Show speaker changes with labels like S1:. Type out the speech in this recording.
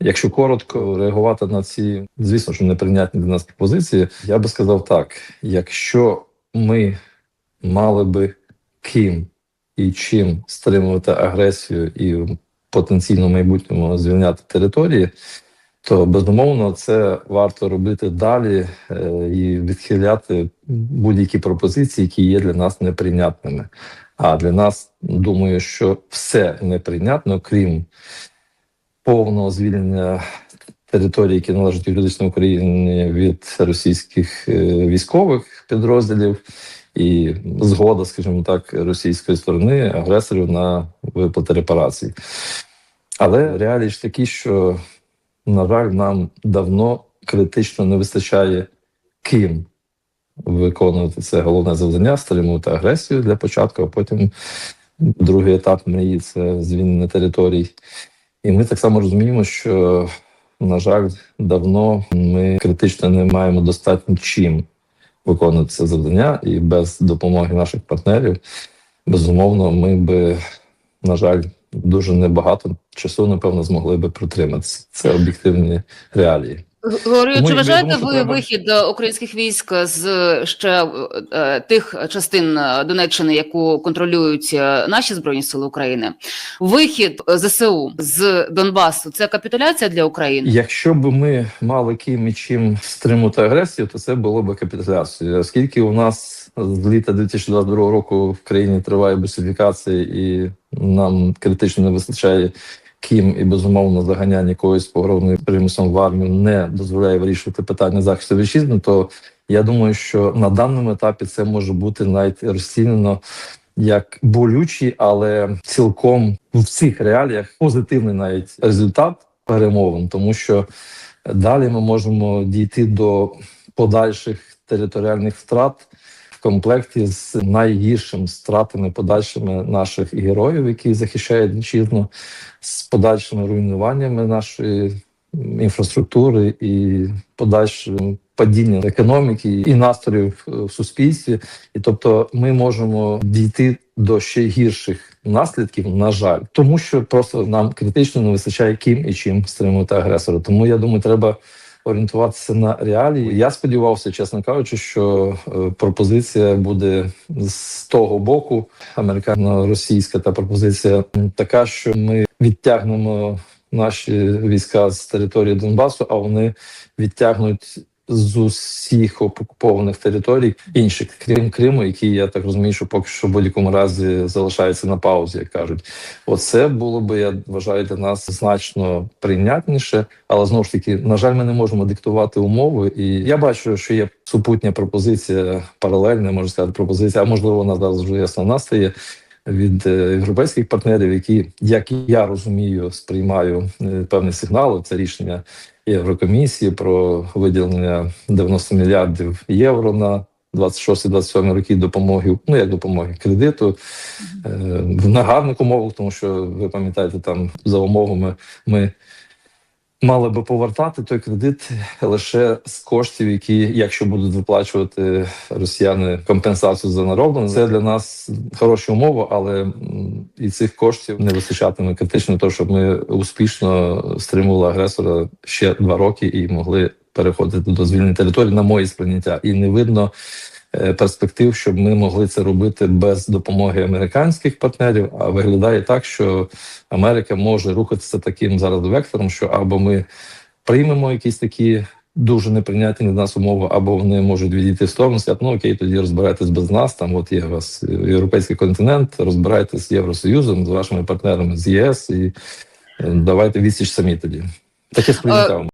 S1: Якщо коротко реагувати на ці, звісно, що неприйнятні для нас пропозиції, я би сказав так: якщо ми мали би ким і чим стримувати агресію і в потенційно майбутньому звільняти території, то безумовно це варто робити далі е, і відхиляти будь-які пропозиції, які є для нас неприйнятними. А для нас думаю, що все неприйнятно, крім повного звільнення території, які належать юридично Україні від російських е, військових підрозділів, і згода, скажімо так, російської сторони агресорів на виплати репарацій. Але реалії ж такі, що, на жаль, нам давно критично не вистачає ким виконувати це головне завдання, стримувати агресію для початку, а потім другий етап мрії це звільнення територій. І ми так само розуміємо, що, на жаль, давно ми критично не маємо достатньо чим виконувати це завдання, і без допомоги наших партнерів, безумовно, ми би, на жаль, дуже небагато часу, напевно, змогли би протриматися. Це об'єктивні реалії.
S2: Говорю, чи вважаєте ви
S1: треба-
S2: вихід е, українських військ з ще е, тих частин е, Донеччини, яку контролюють е, наші збройні сили України? Вихід е, ЗСУ з Донбасу це капітуляція для України?
S1: Якщо б ми мали ким і чим стримувати агресію, то це було б капітуляцією. Оскільки у нас з літа 2022 року в країні триває бусифікація, і нам критично не вистачає ким і безумовно заганяння якоюсь погромною примусом в армію не дозволяє вирішувати питання захисту вітчизни, то я думаю, що на даному етапі це може бути навіть розцінено як болючий, але цілком в цих реаліях позитивний навіть результат перемовин, тому що далі ми можемо дійти до подальших територіальних втрат комплекті з найгіршими стратами подальшими наших героїв, які захищають вітчизну, з подальшими руйнуваннями нашої інфраструктури і подальшим падінням економіки і настроїв в суспільстві. І тобто, ми можемо дійти до ще гірших наслідків, на жаль, тому що просто нам критично не вистачає ким і чим стримувати агресора. Тому я думаю, треба. Орієнтуватися на реалії. Я сподівався, чесно кажучи, що е, пропозиція буде з того боку, американо-російська та пропозиція така, що ми відтягнемо наші війська з території Донбасу, а вони відтягнуть з усіх окупованих територій інших, крім Криму, які я так розумію, що поки що в будь-якому разі залишаються на паузі, як кажуть. Оце було би, я вважаю, для нас значно прийнятніше, але знову ж таки, на жаль, ми не можемо диктувати умови. І я бачу, що є супутня пропозиція, паралельна, можна сказати, пропозиція, а можливо, вона зараз вже основна стає від е, європейських партнерів, які, як я розумію, сприймаю е, певні сигнали. Це рішення Єврокомісії про виділення 90 мільярдів євро на 26-27 роки допомоги, ну як допомоги кредиту е, на гарних умовах, тому що ви пам'ятаєте, там за умовами ми мали би повертати той кредит лише з коштів, які, якщо будуть виплачувати росіяни компенсацію за нароблення, це для нас хороші умови, але і цих коштів не вистачатиме критично, того, щоб ми успішно стримували агресора ще два роки і могли переходити до звільнення території на моє сприйняття. І не видно перспектив, щоб ми могли це робити без допомоги американських партнерів. А виглядає так, що Америка може рухатися таким зараз вектором, що або ми приймемо якісь такі. Дуже неприйнятні для нас умови, або вони можуть відійти в сторону, сказати, ну окей, тоді розбирайтесь без нас. Там от є у вас європейський континент, розбирайтесь з Євросоюзом, з вашими партнерами з ЄС, і е, давайте відсіч самі тоді. Таке сприйняття.